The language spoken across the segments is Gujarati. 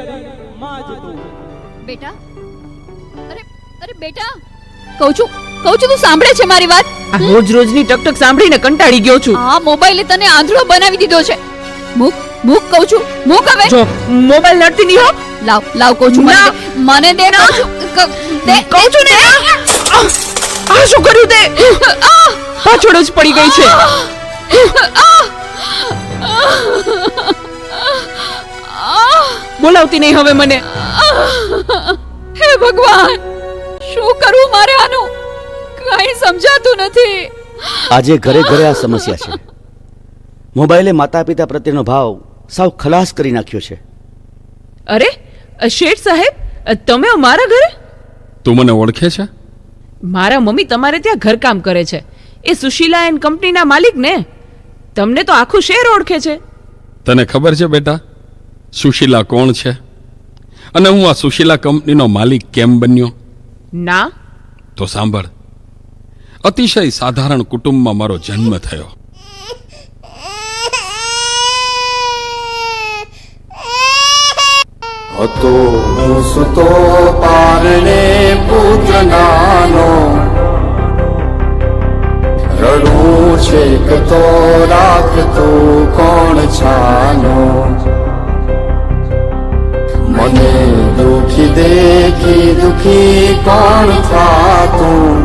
માં જ તું. બેટા? અરે અરે બેટા! કહું છું કહું છું તું સાંભળે છે મારી વાત? આ રોજ રોજની ટકટક સાંભળીને કંટાળી ગયો છું. આ મોબાઈલે તને આંધળો બનાવી દીધો છે. મૂક મૂક કહું છું મૂક હવે. જો મોબાઈલ નડતી નહીં હો. લાવ લાવ કહું છું મને દે. કહું છું ક- દે કહું છું ને આ શું કર્યું તે? પાછળ જ પડી ગઈ છે. બોલાવતી નહીં હવે મને. હે ભગવાન શું કરું મારે આનું? કઈ સમજાતું નથી. આજે ઘરે ઘરે આ સમસ્યા છે. મોબાઈલે માતા પિતા પ્રત્યેનો ભાવ સાવ ખલાસ કરી નાખ્યો છે. અરે શેઠ સાહેબ તમે અમારા ઘરે? તું મને ઓળખે છે? મારા મમ્મી તમારે ત્યાં ઘરકામ કરે છે. એ સુશીલા એન્ડ કંપનીના માલિક ને તમને તો આખું શહેર ઓળખે છે. તને ખબર છે બેટા? સુશીલા કોણ છે? અને હું આ સુશીલા કંપનીનો માલિક કેમ બન્યો? ના. તો સાંભળ. અતિશય સાધારણ કુટુંબમાં મારો જન્મ થયો. હતો હું સુતો પારણે પુત્ર નાનો રડું છે તો રાખતો કોણ છાનો. મને દુખી દેખી દુખી કોણ થાતું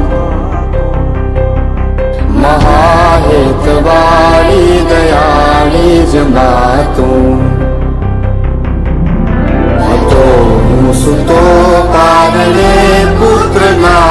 મહાહેતવાળી દયાળી જમાતું હતો હું સુતો પારણે પુત્ર નાનો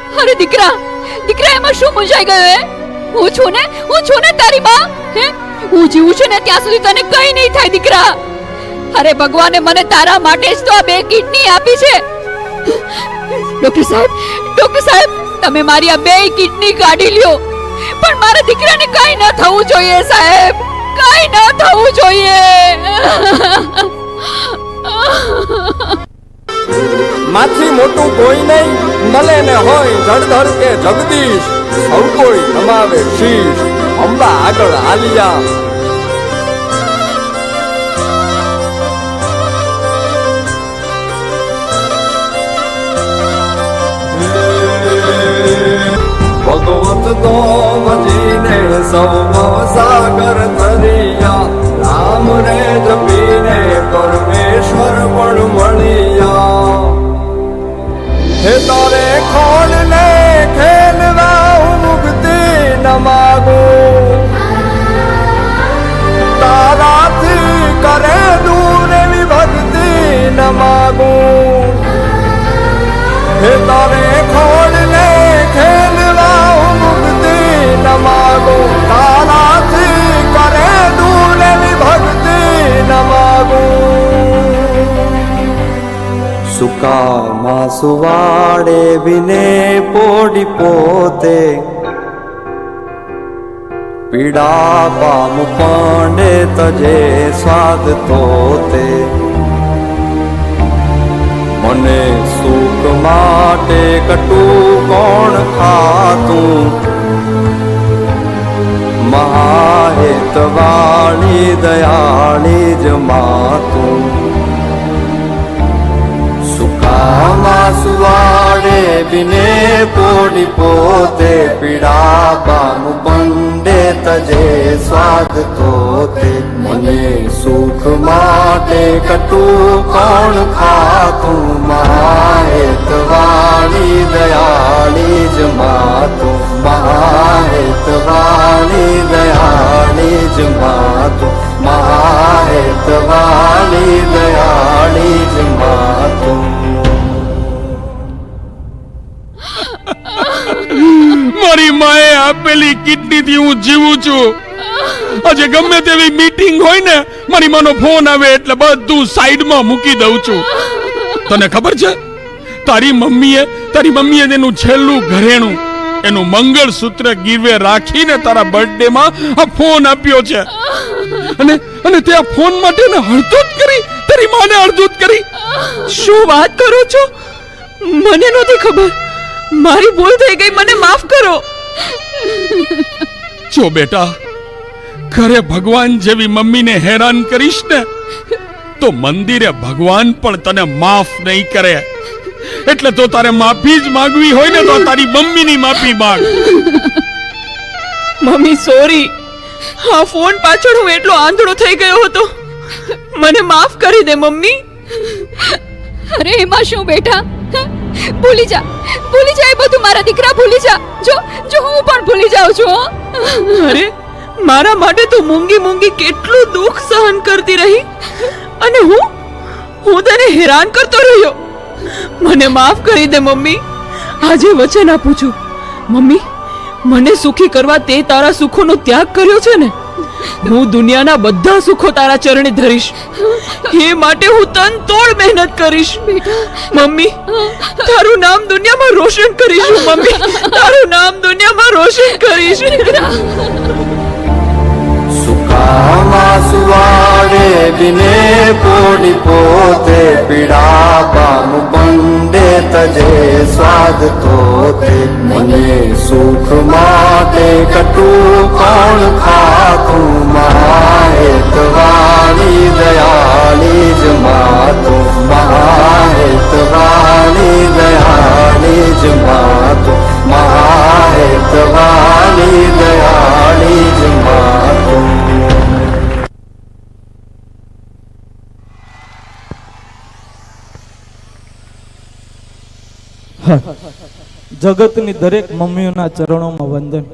અરે દીકરા દીકરા, એમાં શું મૂંઝાઈ ગયો, હે? હું છું ને, હું છું ને તારી માં હે? હું જીવું છું ને ત્યાં સુધી તને કઈ નહીં થાય, દીકરા. અરે ભગવાને મને તારા માટે જ તો આ બે કિડની આપી છે. ડોક્ટર સાહેબ ડોક્ટર સાહેબ, તમે મારી આ બે કિડની કાઢી લ્યો. પણ મારા દીકરાને કઈ ન થવું જોઈએ, સાહેબ. કઈ ન થવું જોઈએ. માથી મોટું કોઈ નહીં મળે ને હોય જળધર કે જગદીશ, સૌ કોઈ નમાવે શીશ. અંબા આગળ આલિયા ભગવત તો ભજીને સૌ સાગર તરિયા રામ રે જપીને ન માગું હે તારે ખોલ ને ખેલવા હું મુક્તિ ન માગું તારાથી કરે દૂર ભક્તિ ન માગું સુકામાં સુવાડે વિને પોડી પોતે પીડા પામ પાંડે તજે સ્વાદ તોતે મને સુખ માટે કટું કોણ ખાતું? મહાહેતવાળી દયાળી જ માતું. સુકામાં સુવાડે બિને પોડી પોતે પીડા પામ પંડે તજે સ્વાદ તોતે. મને સુખ માટે કટું કોણ ખાતું મહાહેતવાળી દયાળી જ માતું મહાહેતવાળી દયાળી જ માતું મહાહેતવાળી દયાળી જ માતું. મારી માએ આપેલી કિડનીથી હું જીવું છું. આજે ગમે તેવી મીટિંગ હોય ને મારી માનો ફોન આવે એટલે બધું સાઈડમાં મૂકી દઉં છું. તને ખબર છે? તારી મમ્મીએ તારી મમ્મીએ તેનું છેલ્લું ઘરેણું, એનું મંગળસૂત્ર ગીરવે રાખીને તારા બર્થડે માં આ ફોન આપ્યો છે. અને અને તે આ ફોન માટે ને હળદૂત કરી, તારી માને હળદૂત કરી. શું વાત કરો છો? મને નહોતી ખબર. મારી ભૂલ થઈ ગઈ, મને માફ કરો. જો બેટા ઘરે ભગવાન જેવી મમ્મીને હેરાન કરીશ ને તો મંદિરે ભગવાન પણ તને માફ નહીં કરે. એટલે તો તારે માફી જ માંગવી હોય ને તો તારી મમ્મીની માફી માંગ. Mummy sorry. હા ફોન પાછળ હું એટલો આંધળો થઈ ગયો હતો. મને માફ કરી દે મમ્મી. અરે એમાં શું બેટા? ભૂલી જા. ભૂલી જા એ બધું મારા દીકરા ભૂલી જા. જો જો હું પણ ભૂલી જાઉં છું હો. અરે મારા માટે તો મૂંગી મૂંગી કેટલું દુઃખ સહન કરતી રહી? અને હું? હું તને હેરાન કરતો રહ્યો? મને માફ કરી દે મમ્મી. આજે વચન આપું છું. મમ્મી મને સુખી કરવા તે તારા સુખોનો ત્યાગ કર્યો છે ને? હું દુનિયાના બધા સુખો તારા ચરણે ધરીશ. એ માટે હું તન તોડ મહેનત કરીશ. મમ્મી તારું નામ દુનિયામાં રોશન કરીશ મમ્મી. તારું નામ દુનિયામાં રોશન કરીશ. वागे विने पोडिपोते पीडा पण्डे तजे स्वाद ఖాతు మాయే જગતની દરેક મમ્મીઓના ચરણોમાં વંદન.